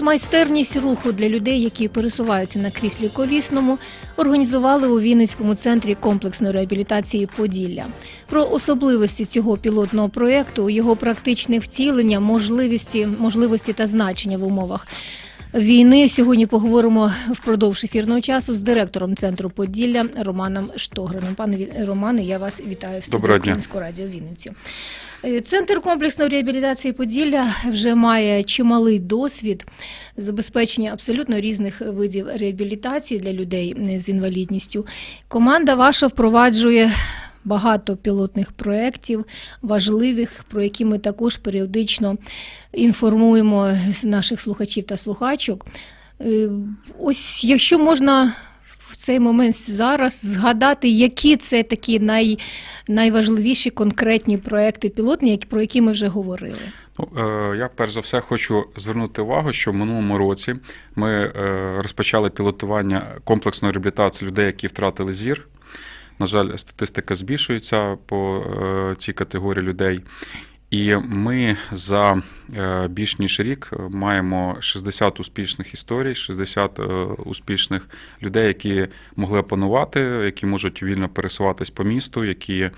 Майстерність руху для людей, які пересуваються на кріслі колісному, організували у Вінницькому центрі комплексної реабілітації Поділля. Про особливості цього пілотного проєкту, його практичне втілення, можливості, можливості та значення в умовах війни. Сьогодні поговоримо впродовж ефірного часу з директором центру Поділля Романом Штогрином. Пане Романе, я вас вітаю в студії Українського радіо Вінниці. Е, Центр комплексної реабілітації Поділля вже має чималий досвід забезпечення абсолютно різних видів реабілітації для людей з інвалідністю. Команда ваша впроваджує багато пілотних проєктів, важливих, про які ми також періодично інформуємо наших слухачів та слухачок. Е, Ось якщо можна в цей момент зараз згадати, які це такі най, найважливіші конкретні проекти пілотні, про які ми вже говорили. Ну, е, я перш за все хочу звернути увагу, що в минулому році ми е, розпочали пілотування комплексної реабілітації людей, які втратили зір. На жаль, статистика збільшується по е, цій категорії людей. І ми за е, більш ніж рік маємо 60 успішних історій, 60 е, успішних людей, які могли опанувати, які можуть вільно пересуватись по місту, які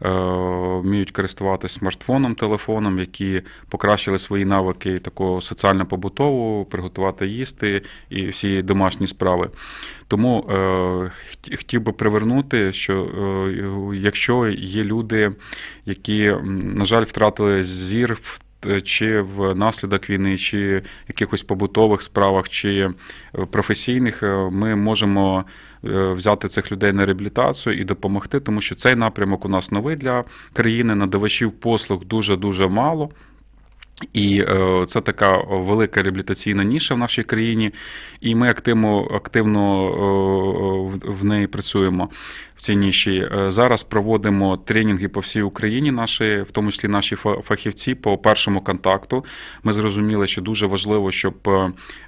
вміють користуватися смартфоном, телефоном, які покращили свої навики такого соціально-побутового, приготувати їсти і всі домашні справи. Тому е, хотів би привернути, що е, якщо є люди, які, на жаль, втратили зір в е, чи внаслідок війни, чи в якихось побутових справах, чи е, професійних, е, ми можемо е, взяти цих людей на реабілітацію і допомогти, тому що цей напрямок у нас новий для країни, надавачів послуг дуже дуже мало. І е, це така велика реабілітаційна ніша в нашій країні, і ми активно, активно е, в- неї працюємо в цій ніші. Е, Зараз проводимо тренінги по всій Україні, наші, в тому числі наші фа- фахівці по першому контакту. Ми зрозуміли, що дуже важливо, щоб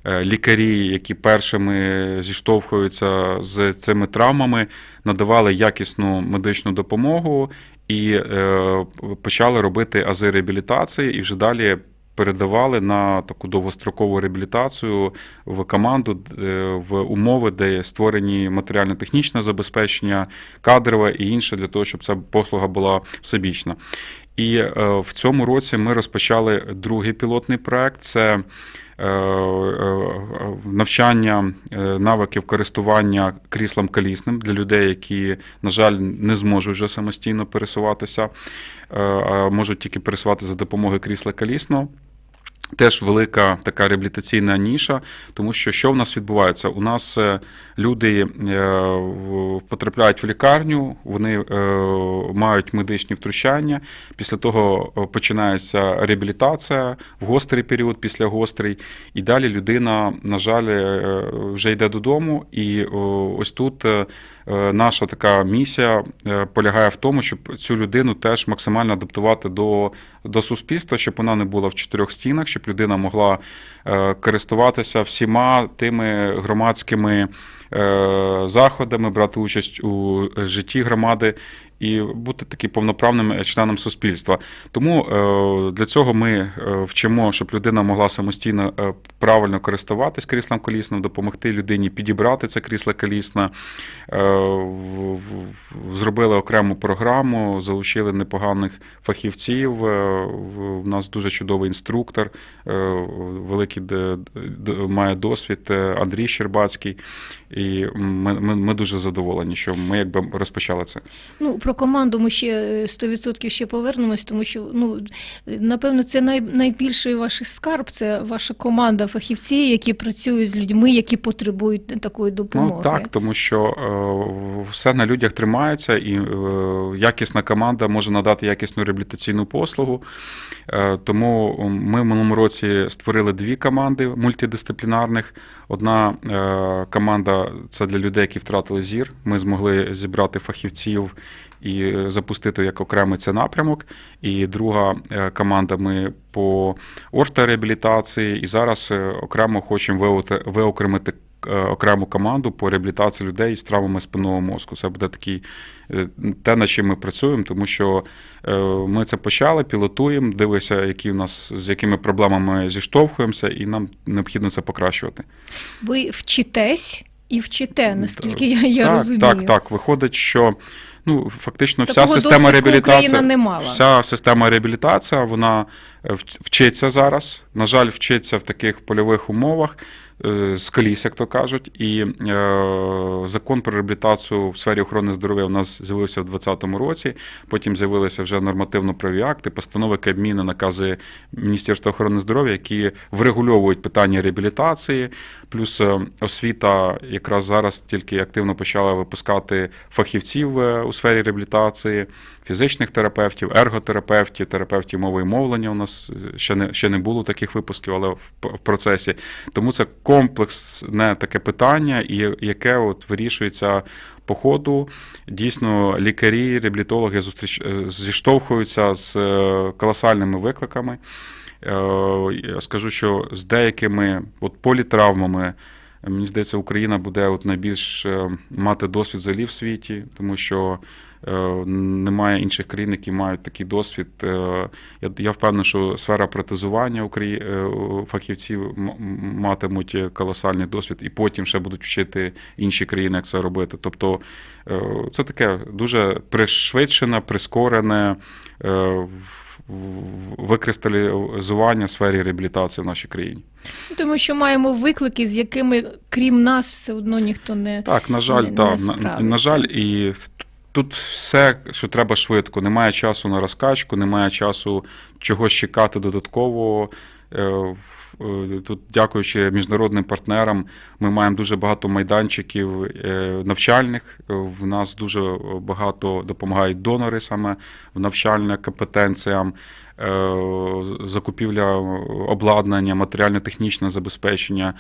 лікарі, які першими зіштовхуються з цими травмами, надавали якісну медичну допомогу і е, почали робити ази реабілітації, і вже далі передавали на таку довгострокову реабілітацію в команду е, в умови, де створені матеріально-технічне забезпечення, кадрове і інше для того, щоб ця послуга була всебічна. І е, в цьому році ми розпочали другий пілотний проект. Це е, е, навчання навиків користування кріслом колісним для людей, які, на жаль, не зможуть вже самостійно пересуватися, можуть тільки пересуватися за допомогою крісла колісного. Теж велика така реабілітаційна ніша, тому що що в нас відбувається? У нас е, люди е, потрапляють в лікарню, вони е, мають медичні втручання. Після того починається реабілітація в гострий період, після гострий, і далі людина, на жаль, вже йде додому. І ось тут наша така місія е, полягає в тому, щоб цю людину теж максимально адаптувати до, до суспільства, щоб вона не була в чотирьох стінах, щоб людина могла е, користуватися всіма тими громадськими е, заходами, брати участь у житті громади і бути таким повноправним членом суспільства. Тому е, для цього ми е, вчимо, щоб людина могла самостійно е, правильно користуватись кріслом колісним, допомогти людині підібрати це крісло колісне. Е, Зробили окрему програму, залучили непоганих фахівців. е, У нас дуже чудовий інструктор, е, великий має досвід е, Андрій Щербацький. І ми, ми, ми дуже задоволені, що ми якби розпочали це. Ну, про команду ми ще е, 100% ще повернемось, тому що ну, напевно, це най, найбільший ваш скарб, це ваша команда фахівців, які працюють з людьми, які потребують такої допомоги. Ну так, тому що е, все на людях тримається, і е, якісна команда може надати якісну реабілітаційну послугу. Е, тому ми в минулому році створили дві команди мультидисциплінарних. Одна е, команда це для людей, які втратили зір. Ми змогли зібрати фахівців і запустити як окремий це напрямок. І друга е, команда ми по ортореабілітації. І зараз е, окремо хочемо виокремити е, окрему команду по реабілітації людей з травмами спинного мозку. Це буде такий те, над чим ми працюємо, тому що ми це почали, пілотуємо, дивимося, які у нас з якими проблемами зіштовхуємося, і нам необхідно це покращувати. Ви вчитесь і вчите, наскільки я, я так, розумію. так, так. Виходить, що ну фактично вся Такого система досвідку реабілітації не мала. Вся система реабілітація, вона е, вчиться зараз. На жаль, вчиться в таких польових умовах. Е, З коліс, як то кажуть, і е, закон про реабілітацію в сфері охорони здоров'я у нас з'явився в 2020 році. Потім з'явилися вже нормативно-праві акти, постанови Кабміна, накази Міністерства охорони здоров'я, які врегульовують питання реабілітації. Плюс е, освіта якраз зараз тільки активно почала випускати фахівців е, у сфері реабілітації, фізичних терапевтів, ерготерапевтів, терапевтів мови і мовлення. У нас е, ще не ще не було таких випусків, але в, в процесі. Тому це комплексне таке питання, і яке от вирішується по ходу. Дійсно, лікарі, реабілітологи зустріч е, зіштовхуються з е, колосальними викликами. Я скажу, що з деякими от політравмами, мені здається, Україна буде от найбільш мати досвід взагалі в світі, тому що немає інших країн, які мають такий досвід. Е, Я, впевнений, що сфера протезування е, фахівців матимуть колосальний досвід, і потім ще будуть вчити інші країни, як це робити. Тобто е, це таке дуже пришвидшене, прискорене. е, викристалізування в сфері реабілітації в нашій країні. Тому що маємо виклики, з якими, крім нас, все одно ніхто не Так, на жаль, Не- не на, на жаль, і тут все, що треба швидко. Немає часу на розкачку, немає часу чогось чекати додатково. Е, е, Тут, дякуючи міжнародним партнерам, ми маємо дуже багато майданчиків е, навчальних. В нас дуже багато допомагають донори саме в навчальних компетенціям, закупівля обладнання, матеріально-технічне забезпечення.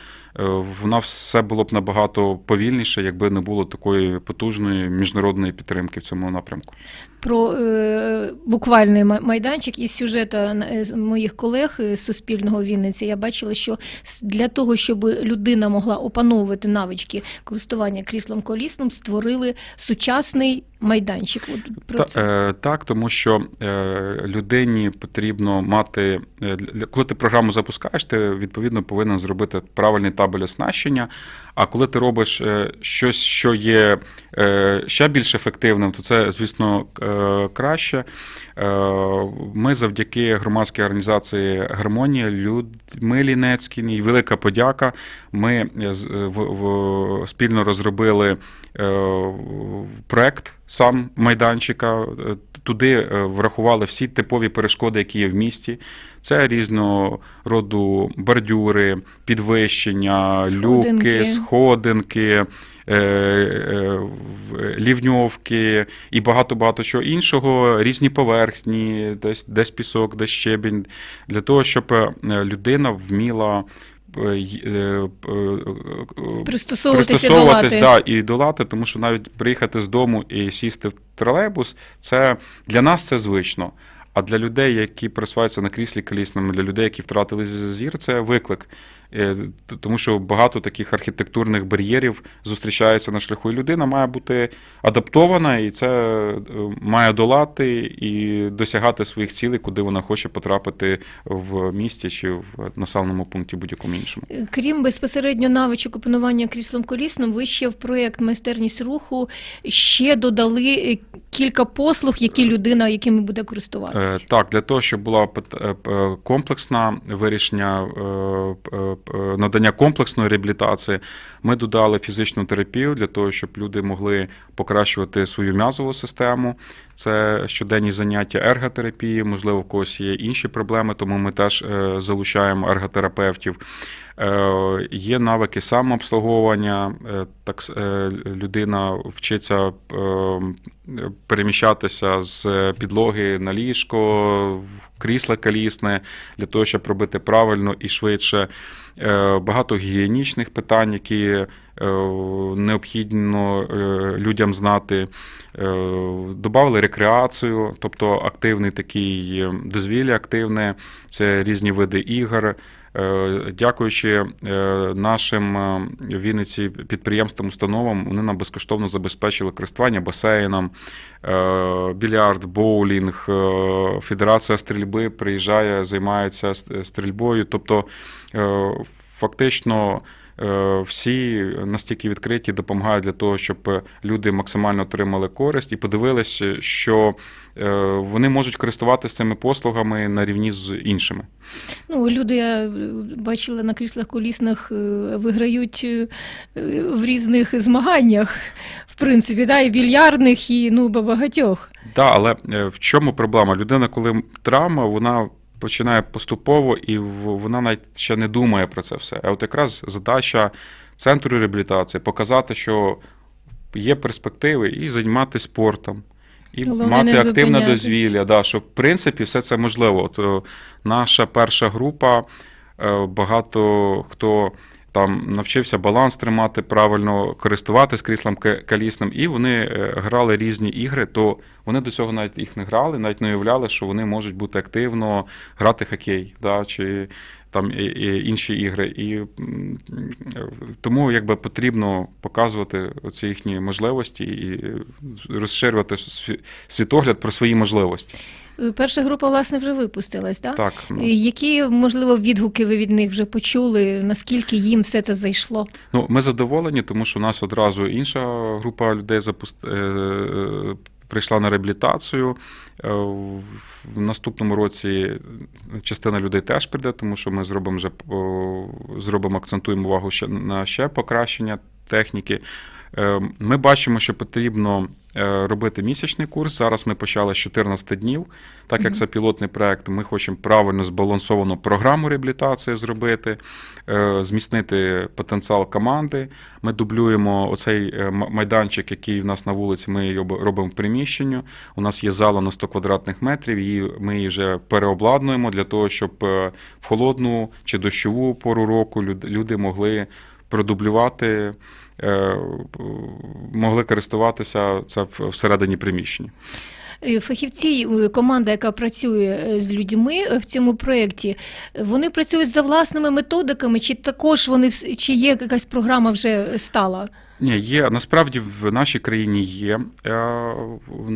Вона все було б набагато повільніше, якби не було такої потужної міжнародної підтримки в цьому напрямку. Про е, буквальний ма- майданчик із сюжета е, моїх колег е, з Суспільного Вінниці. Я бачила, що для того, щоб людина могла опановувати навички користування кріслом колісним, створили сучасний майданчик. От про Та, це. е, так, тому що е, людині потрібно мати, е, для- коли ти програму запускаєш, ти відповідно повинен зробити правильний табель оснащення. А коли ти робиш е, щось, що є е, ще більш ефективним, то це, звісно, е, краще. Ми завдяки громадській організації Гармонія Людмилі Нецькіній, велика подяка. Ми спільно розробили проект сам майданчика. Туди врахували всі типові перешкоди, які є в місті. Це різного роду бордюри, підвищення, Сходинки. люки, сходинки, е, е, лівньовки і багато-багато чого іншого, різні поверхні, десь, десь пісок, десь щебінь, для того, щоб е, людина вміла. пристосовуватись долати. да, і долати, тому що навіть приїхати з дому і сісти в тролейбус, це для нас це звично. А для людей, які пересуваються на кріслі колісному, для людей, які втратили зір, це виклик. Е, Тому що багато таких архітектурних бар'єрів зустрічається на шляху, і людина має бути адаптована, і це е, має долати і досягати своїх цілей, куди вона хоче потрапити в місті чи в населеному пункті будь-якому іншому. Крім безпосередньо навичок опанування кріслом колісним, ви ще в проєкт майстерність руху ще додали е, кілька послуг, які людина, якими буде Е, користуватися. Так, для того, щоб була пет- е, комплексна вирішення е, е, надання комплексної реабілітації, ми додали фізичну терапію для того, щоб люди могли покращувати свою м'язову систему. Це щоденні заняття ерготерапії, можливо, в когось є інші проблеми, тому ми теж е, залучаємо ерготерапевтів. Е, Є навики самообслуговування, е, так е, людина вчиться переміщатися з підлоги на ліжко, в крісло колісне для того, щоб робити правильно і швидше. Багато гігієнічних питань, які необхідно людям знати. Добавили рекреацію, тобто активний такий дозвілля, активне, це різні види ігор. Е, Дякуючи е, нашим е, Вінниці підприємствам, установам, вони нам безкоштовно забезпечили користування басейном, більярд, боулінг, Федерація стрільби приїжджає, займається стрільбою. Тобто, фактично. Е, Всі настільки відкриті допомагають для того, щоб люди максимально отримали користь і подивилися, що е, вони можуть користуватися цими послугами на рівні з іншими. Ну, люди я е, бачила на кріслах колісних виграють в різних змаганнях, в принципі, да, і більярдних, і ну, багатьох. Да, але в чому проблема? Людина, коли травма, вона починає поступово і вона навіть ще не думає про це все. А от якраз задача центру реабілітації показати, що є перспективи і займатися спортом. І Головне, мати активне дозвілля, да, що в принципі все це можливо. От, е, наша перша група, е, багато хто там навчився баланс тримати, правильно користуватись кріслом колісним, і вони е, грали різні ігри, то вони до цього навіть їх не грали, навіть не уявляли, що вони можуть бути активно грати хокей, да, чи там і, інші ігри. І тому якби потрібно показувати оці їхні можливості і розширювати світогляд про свої можливості. Е, Перша група, власне, вже випустилась? Так, ну, Е, Які, можливо, відгуки ви від них вже почули? Наскільки їм все це зайшло? Ну, ми задоволені, тому що у нас одразу інша група людей запуст... е, прийшла на реабілітацію. В наступному році частина людей теж прийде, тому що ми зробимо вже зробимо, акцентуємо увагу ще на ще покращення техніки. Ми бачимо, що потрібно робити місячний курс. Зараз ми почали з 14 днів. Так як це пілотний проект, ми хочемо правильно збалансовану програму реабілітації зробити, е, зміцнити потенціал команди. Ми дублюємо оцей е, майданчик, який в нас на вулиці. Ми його робимо в приміщенні. У нас є зала на 100 квадратних метрів. Її ми її вже переобладнуємо для того, щоб е, в холодну чи дощову пору року люди могли продублювати. Е, Могли користуватися це всередині приміщення. Е, Фахівці, е, команда, яка працює з людьми в цьому проєкті, вони працюють за власними методиками, чи також вони чи є якась програма вже стала? Ні, є насправді в нашій країні є е,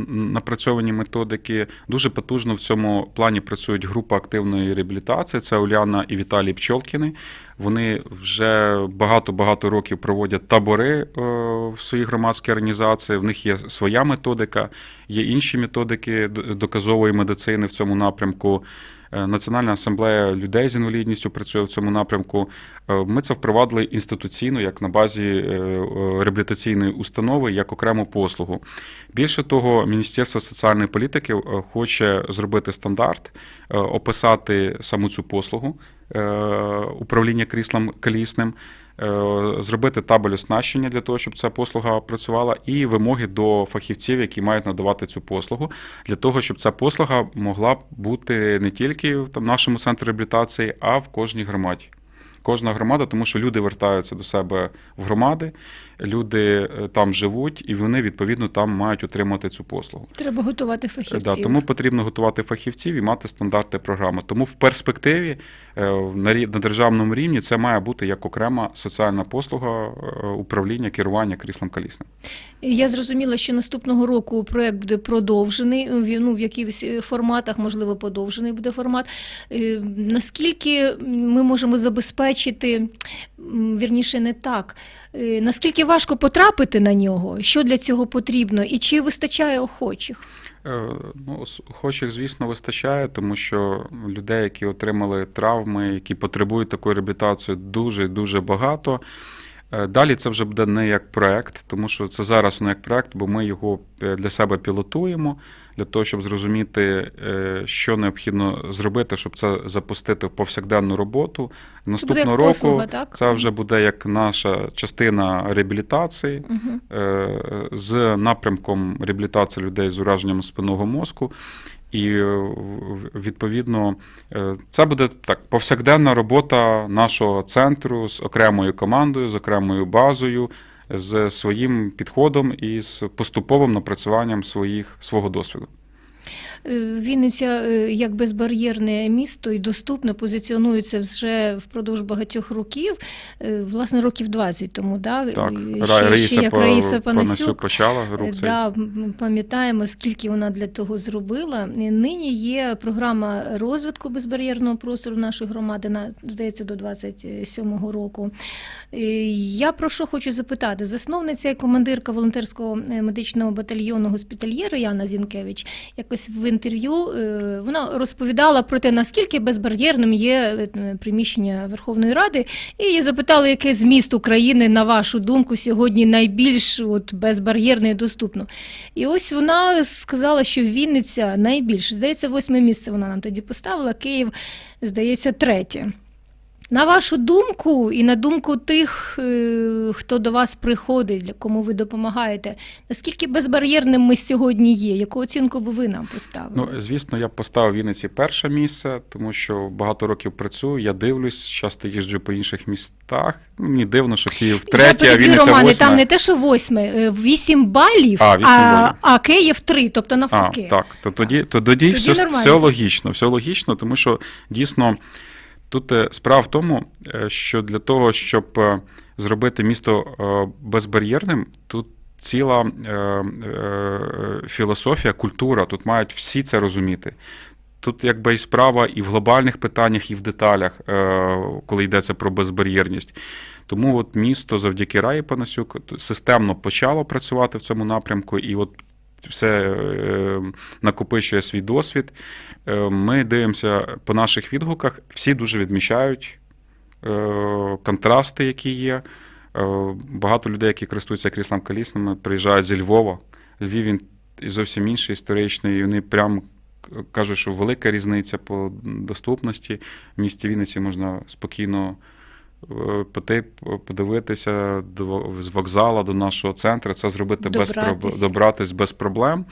напрацьовані методики. Дуже потужно в цьому плані працюють група активної реабілітації. Це Уляна і Віталій Пчолкіни. Вони вже багато-багато років проводять табори е, в своїй громадській організації. В них є своя методика, є інші методики доказової медицини в цьому напрямку. Е, Національна асамблея людей з інвалідністю працює в цьому напрямку. Е, Ми це впровадили інституційно, як на базі е, реабілітаційної установи, як окрему послугу. Більше того, Міністерство соціальної політики хоче зробити стандарт, описати саму цю послугу управління кріслом колісним. Е, Зробити табель оснащення для того, щоб ця послуга працювала, і вимоги до фахівців, які мають надавати цю послугу, для того, щоб ця послуга могла бути не тільки в там, нашому центрі реабілітації, а в кожній громаді. Кожна громада, тому що люди вертаються до себе в громади, люди е, там живуть, і вони відповідно там мають отримати цю послугу. Треба готувати фахівців. Да, тому потрібно готувати фахівців і мати стандарти програми. Тому в перспективі е, на державному рівні це має бути як окрема соціальна послуга е, управління керування кріслом колісним. Я зрозуміла, що наступного року проект буде продовжений ну, в якихось форматах, можливо, подовжений буде формат. Наскільки ми можемо забезпечити, вірніше, не так. Е, Наскільки важко потрапити на нього, що для цього потрібно, і чи вистачає охочих? Е, Ну, охочих, звісно, вистачає, тому що людей, які отримали травми, які потребують такої реабілітації, дуже дуже багато. Е, Далі це вже буде не як проект, тому що це зараз не як проект, бо ми його для себе пілотуємо, для того, щоб зрозуміти, е, що необхідно зробити, щоб це запустити в повсякденну роботу. Наступного року послуга, так? це вже буде як наша частина реабілітації Угу. з напрямком реабілітації людей з ураженням спинного мозку. І е, відповідно це буде так повсякденна робота нашого центру з окремою командою, з окремою базою, з своїм підходом і з поступовим напрацюванням своїх свого досвіду. Е, Вінниця е, як безбар'єрне місто і доступно позиціонується вже впродовж багатьох років, е, власне, років 20 тому. Да? Так, ще, Раїса, ще як Па- Раїса Панасюк почала рух цей. Да, пам'ятаємо, скільки вона для того зробила. І Нині є програма розвитку безбар'єрного простору нашої громади, на, здається, до 27-го року. Я про що хочу запитати? Засновниця і командирка волонтерського медичного батальйону госпітальєра Яна Зінкевич якось в інтерв'ю е, вона розповідала про те, наскільки безбар'єрним є е, приміщення Верховної Ради, і її запитали, яке з міст України, на вашу думку, сьогодні найбільш от, безбар'єрне і доступно. І ось вона сказала, що Вінниця найбільше. Здається, восьме місце вона нам тоді поставила, Київ, здається, третє. На вашу думку, і на думку тих, е, хто до вас приходить, кому ви допомагаєте, наскільки безбар'єрним ми сьогодні є? Яку оцінку би ви нам поставили? Ну, звісно, я б поставив Вінниці перше місце, тому що багато років працюю, я дивлюсь, часто їжджу по інших містах. Ну, Мені дивно, що Київ третє, а Вінниця Романе, восьме. там не те, що восьме, е, вісім балів, А, а, балів. а Київ три, тобто А, навпаки. так, то тоді, то тоді, Тоді все, все логічно, все логічно, тому що дійсно тут е, справа в тому, е, що для того, щоб е, зробити місто безбар'єрним, тут ціла філософія, культура, тут мають всі це розуміти. Тут якби і справа і в глобальних питаннях, і в деталях, коли йдеться про безбар'єрність. Тому от місто завдяки Раї Панасюк системно почало працювати в цьому напрямку, і от все е, накопичує свій досвід. Е, Ми дивимося по наших відгуках, всі дуже відмічають е, контрасти, які є. Багато людей, які користуються кріслом колісними, приїжджають зі Львова. Львів він зовсім інший історичний, вони прям кажуть, що велика різниця по доступності. В місті Вінниці можна спокійно піти, подивитися до, з вокзала до нашого центру, це зробити без проб- Добратись. добратись без проблем.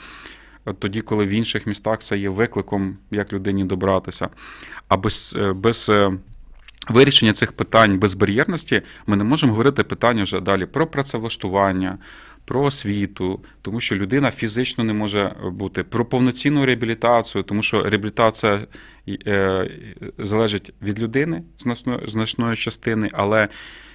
Тоді, коли в інших містах це є викликом, як людині добратися. А без, е, без е, вирішення цих питань безбар'єрності ми не можемо говорити питання вже далі про працевлаштування, про освіту, тому що людина фізично не може бути, про повноцінну реабілітацію, тому що реабілітація е, залежить від людини значної, частини, але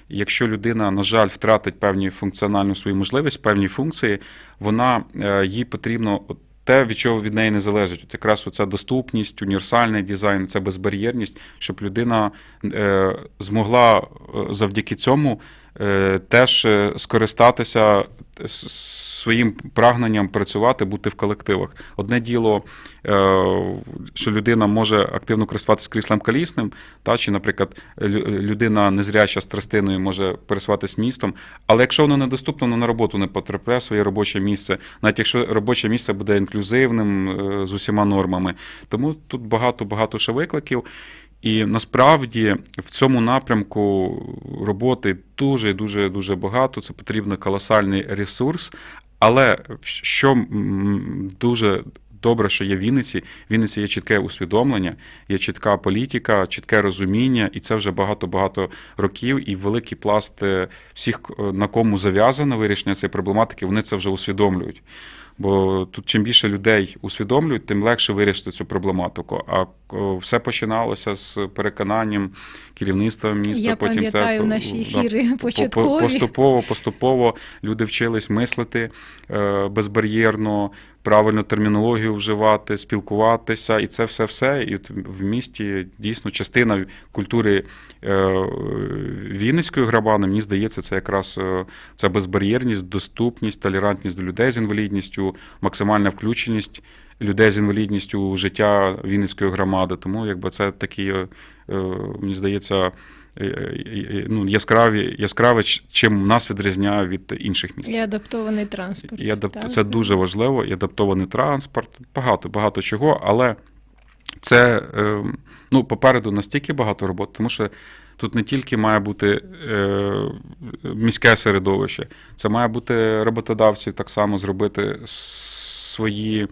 якщо людина, на жаль, втратить певні функціональну свою можливість, певні функції, вона е, їй потрібно те, від чого від неї не залежить. От якраз оця доступність, універсальний дизайн, це безбар'єрність, щоб людина е, змогла завдяки цьому теж е, скористатися своїм прагненням працювати, бути в колективах. Одне діло, е, що людина може активно користуватися кріслом колісним, та чи, наприклад, людина незряча з тростиною може пересуватися містом, але якщо воно недоступно, воно на роботу не потрапляє своє робоче місце, навіть якщо робоче місце буде інклюзивним е, з усіма нормами. Тому тут багато багато ще викликів. І насправді в цьому напрямку роботи дуже дуже дуже багато. Це потрібно колосальний ресурс. Але що дуже добре, що є в Вінниці, в Вінниці є чітке усвідомлення, є чітка політика, чітке розуміння, і це вже багато-багато років. І великий пласт е, всіх, е, на кому зав'язано вирішення цієї проблематики, вони це вже усвідомлюють. Бо тут чим більше людей усвідомлюють, тим легше вирішити цю проблематику. А все починалося з переконанням керівництва міста. Я потім пам'ятаю це наші ефіри по- початкові. Поступово, поступово люди вчились мислити е, безбар'єрно, правильно термінологію вживати, спілкуватися, і це все все. І в місті дійсно частина культури е, Вінницької громади, мені здається, це якраз е, це безбар'єрність, доступність, толерантність до людей з інвалідністю, максимальна включеність людей з інвалідністю у життя Вінницької громади. Тому якби це такі, е, мені здається, ну, яскраві, яскраве, чим нас відрізняє від інших міст. І адаптований транспорт. І адап... так? Це дуже важливо, і адаптований транспорт, багато, багато чого, але це, е, ну, попереду настільки багато роботи, тому що тут не тільки має бути е, міське середовище, це має бути роботодавці так само зробити свої е,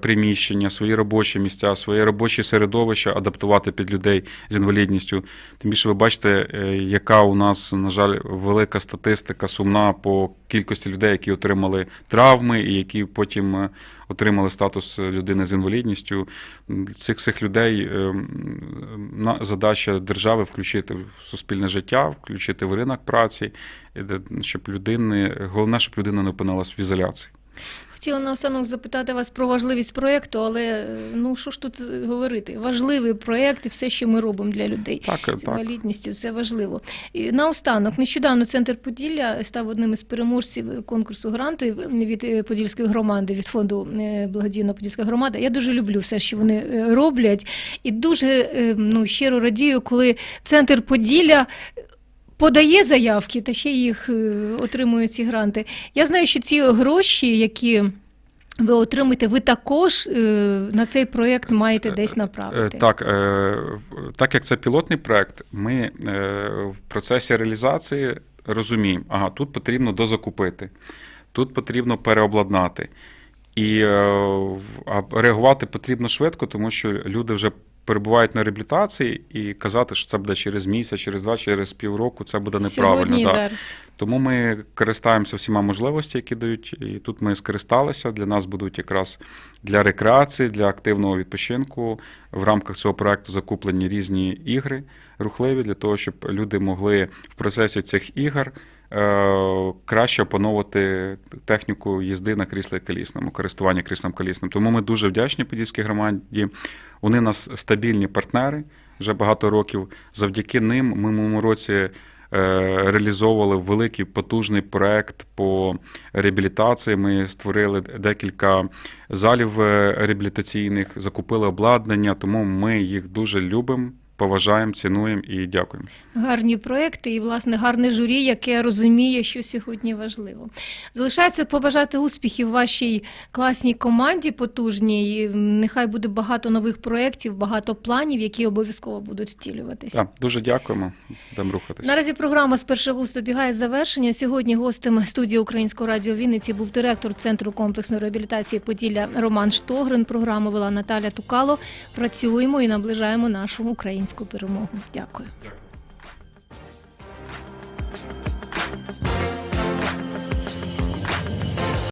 приміщення, свої робочі місця, своє робоче середовище адаптувати під людей з інвалідністю. Тим більше ви бачите, е, яка у нас, на жаль, велика статистика сумна по кількості людей, які отримали травми і які потім е, отримали статус людини з інвалідністю. Цих всіх людей е, задача держави включити в суспільне життя, включити в ринок праці, щоб людини, головне, щоб людина не опинилась в ізоляції. Хотіла наостанок запитати вас про важливість проєкту, але е, ну що ж тут е, говорити? Важливий проєкт і все, що ми робимо для людей. Так, З інвалідністю це важливо. І наостанок, нещодавно центр Поділля став одним із переможців конкурсу грантів від е, Подільської громади, від фонду благодійна Подільська громада. Я дуже люблю все, що вони роблять, і дуже ну, щиро радію, коли центр Поділля. Подає заявки та ще їх е, отримує ці гранти. Я знаю, що ці гроші, які ви отримаєте, ви також е, на цей проєкт маєте десь Е, направити. Так, так як це пілотний проект, ми в процесі реалізації розуміємо, ага, тут потрібно дозакупити, тут потрібно переобладнати. І реагувати потрібно швидко, тому що люди вже перебувають на реабілітації, і казати, що це буде через місяць, через два, через півроку, це буде неправильно. Да. зараз. Тому ми користаємося всіма можливостями, які дають, і тут ми скористалися. Для нас будуть якраз для рекреації, для активного відпочинку. В рамках цього проекту закуплені різні ігри рухливі для того, щоб люди могли в процесі цих ігор краще опановувати техніку їзди на кріслі колісному, користування кріслом колісним. Тому ми дуже вдячні Подільській громаді. Вони нас стабільні партнери вже багато років. Завдяки ним ми в минулому році е, реалізовували великий потужний проект по реабілітації. Ми створили декілька залів е, реабілітаційних, закупили обладнання, тому ми їх дуже любимо, поважаємо, цінуємо і дякуємо. Гарні проекти і, власне, гарне журі, яке розуміє, що сьогодні важливо. Залишається побажати успіхів вашій класній команді потужній. Нехай буде багато нових проєктів, багато планів, які обов'язково будуть втілюватися. Так, дуже дякуємо. Будемо рухатися. Наразі програма з першого вуст добігає завершення. Сьогодні гостем студії Українського радіо Вінниці був директор Центру комплексної реабілітації Поділля Роман Штогрин. Програму вела Наталя Тукало. Працюємо і наближаємо нашу українську перемогу. Дякую.